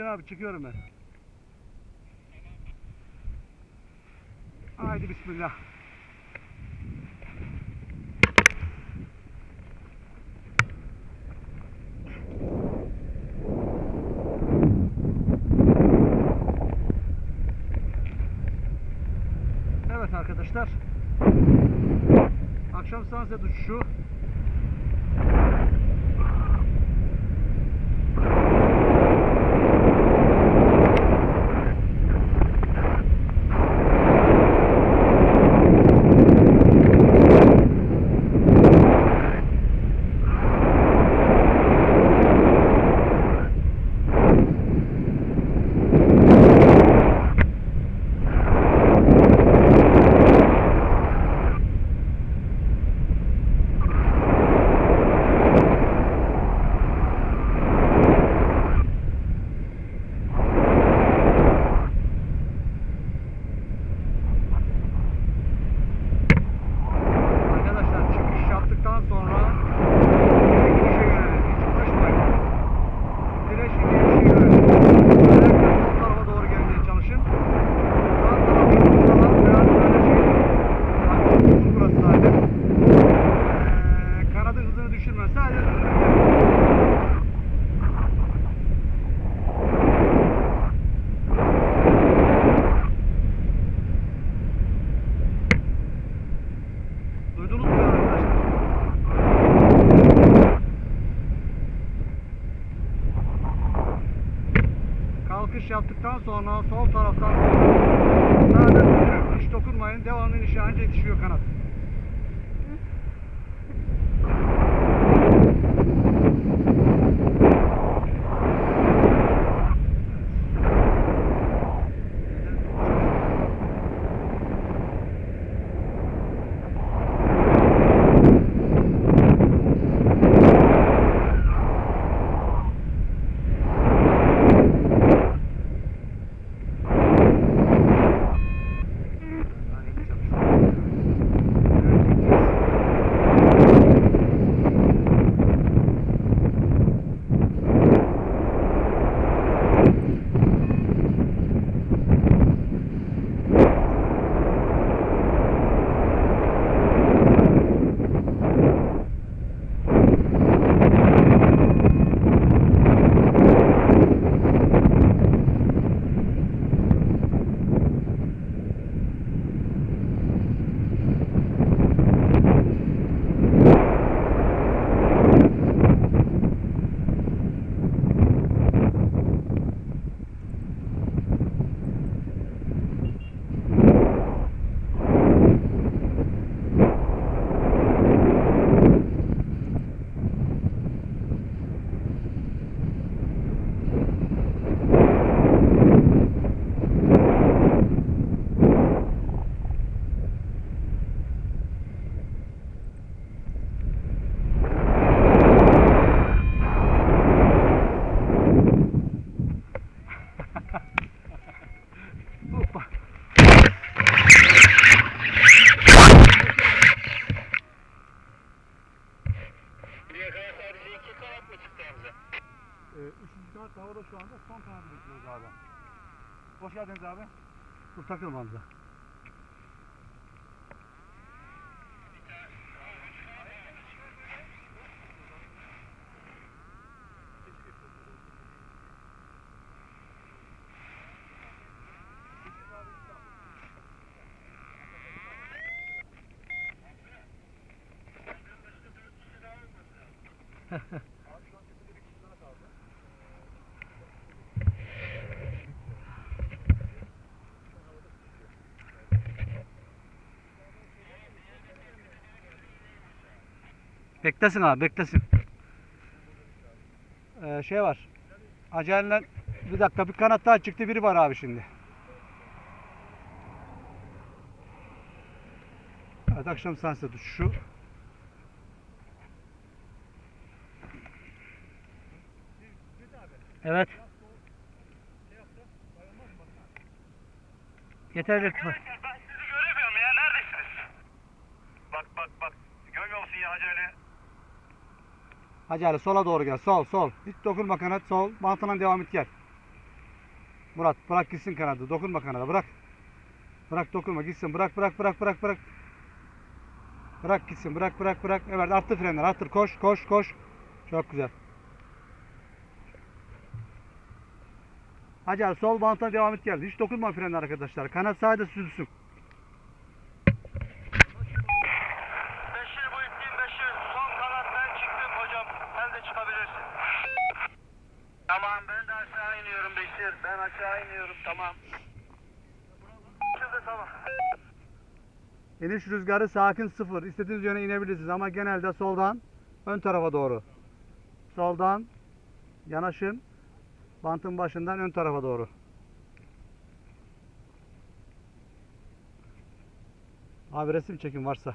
Muhittin abi çıkıyorum ben. Haydi bismillah. Evet arkadaşlar. Akşam sunset uçuşu. Sonra sol taraftan sadece. Hiç dokunmayın. Devamlı inişe anca yetişiyor kanat. Hoppa. Buraya kadar sadece iki kanat mı çıktı Hamza? Ee, havada şu anda son kanadı bekliyoruz abi. Hoş geldiniz abi. Dur takılma Hamza. Beklesin abi beklesin. Ee, şey var. Acelen bir dakika bir kanat daha çıktı biri var abi şimdi. Evet akşam sunset uçuşu. Evet. Yeterli irtifa. Ben sizi göremiyorum ya neredesiniz? Bak bak bak görmüyor musun ya acele? Hacı sola doğru gel. Sol sol. Hiç dokunma kanat sol. Mantığından devam et gel. Murat bırak gitsin kanadı. Dokunma kanada bırak. Bırak dokunma gitsin. Bırak bırak bırak bırak bırak. Bırak gitsin. Bırak bırak bırak. Evet arttır frenleri arttır. Koş koş koş. Çok güzel. Hacer sol bantına devam et geldi. Hiç dokunma frenler arkadaşlar. Kanat sadece süzülsün. Beşir Muhittin Beşir. Son kanat ben çıktım hocam. Sen de çıkabilirsin. Tamam ben de aşağı iniyorum Beşir. Ben aşağı iniyorum tamam. Şimdi. İniş rüzgarı sakin sıfır. İstediğiniz yöne inebilirsiniz ama genelde soldan ön tarafa doğru. Soldan yanaşın. Bantın başından ön tarafa doğru. Abi resim çekim varsa.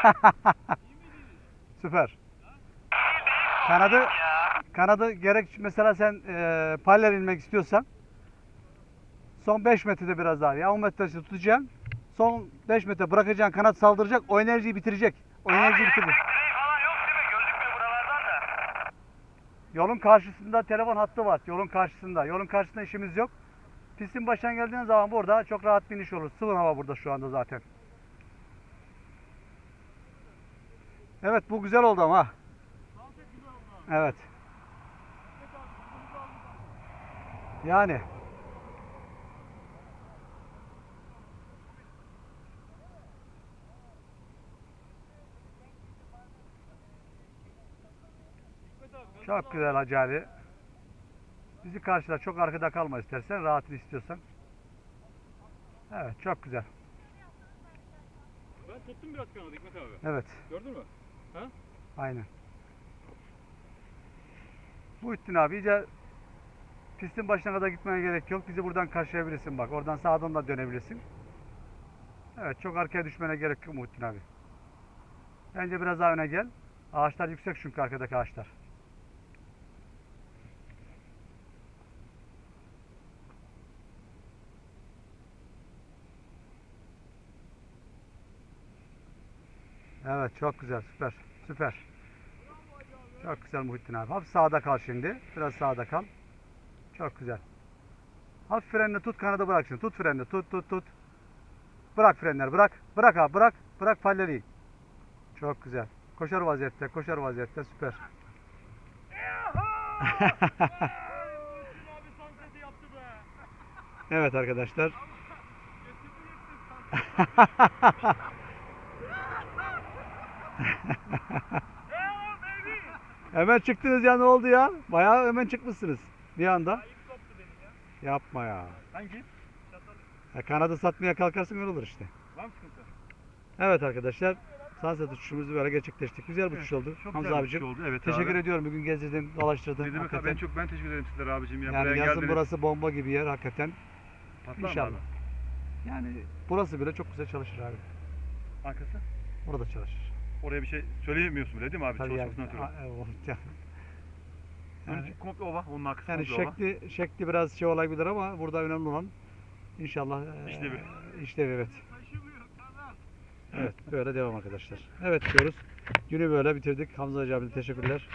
Süper. Kanadı kanadı gerek mesela sen e, paller inmek istiyorsan son 5 metrede biraz daha ya 10 metresi tutacaksın. Son 5 metre bırakacaksın kanat saldıracak o enerjiyi bitirecek. O enerjiyi da. Yolun karşısında telefon hattı var. Yolun karşısında. Yolun karşısında işimiz yok. Pistin başına geldiğin zaman burada çok rahat bir iniş olur. Sıvı hava burada şu anda zaten. Evet bu güzel oldu ama. Evet. Yani. Çok güzel Hacı Ali. Bizi karşıla çok arkada kalma istersen rahatını istiyorsan. Evet çok güzel. Ben tuttum biraz kanadı Hikmet abi. Evet Gördün mü? Aynen. Muhittin abi iyice pistin başına kadar gitmene gerek yok. Bizi buradan karşılayabilirsin bak. Oradan sağdan da dönebilirsin. Evet çok arkaya düşmene gerek yok Muhittin abi. Bence biraz daha öne gel. Ağaçlar yüksek çünkü arkadaki ağaçlar. Evet çok güzel süper süper. Çok güzel Muhittin abi. Hafif sağda kal şimdi. Biraz sağda kal. Çok güzel. Hafif frenle tut kanadı bırak şimdi. Tut frenle tut tut tut. Bırak frenleri bırak. Bırak abi bırak. Bırak palleri. Çok güzel. Koşar vaziyette koşar vaziyette süper. evet arkadaşlar. hemen çıktınız ya ne oldu ya? Bayağı hemen çıkmışsınız bir anda. Yapma ya. Hangi? ya kanadı satmaya kalkarsın öyle olur işte. Var mı sıkıntı? Evet arkadaşlar. Sunset uçuşumuzu böyle gerçekleştirdik. Güzel bir uçuş oldu. Çok Hamza güzel bir abicim. uçuş oldu. Evet Teşekkür abi. ediyorum. Bugün gezdirdin, dolaştırdın. Ne demek abi hakikaten. ben çok ben teşekkür ederim sizlere abicim ya. yani Buraya yazın geldiniz. burası bomba gibi yer hakikaten. Patlar mı İnşallah. abi? Yani burası bile çok güzel çalışır abi. Arkası? Orada çalışır. Oraya bir şey söyleyemiyorsun bile değil mi abi? Tabii yani. Çalışmasından ötürü. E, Yani, için komple ova. Onun arkası yani komple ova. şekli, şekli biraz şey olabilir ama burada önemli olan inşallah e, İşlevi. işlevi evet. Evet böyle devam arkadaşlar. Evet diyoruz. Günü böyle bitirdik. Hamza Hacı abi teşekkürler.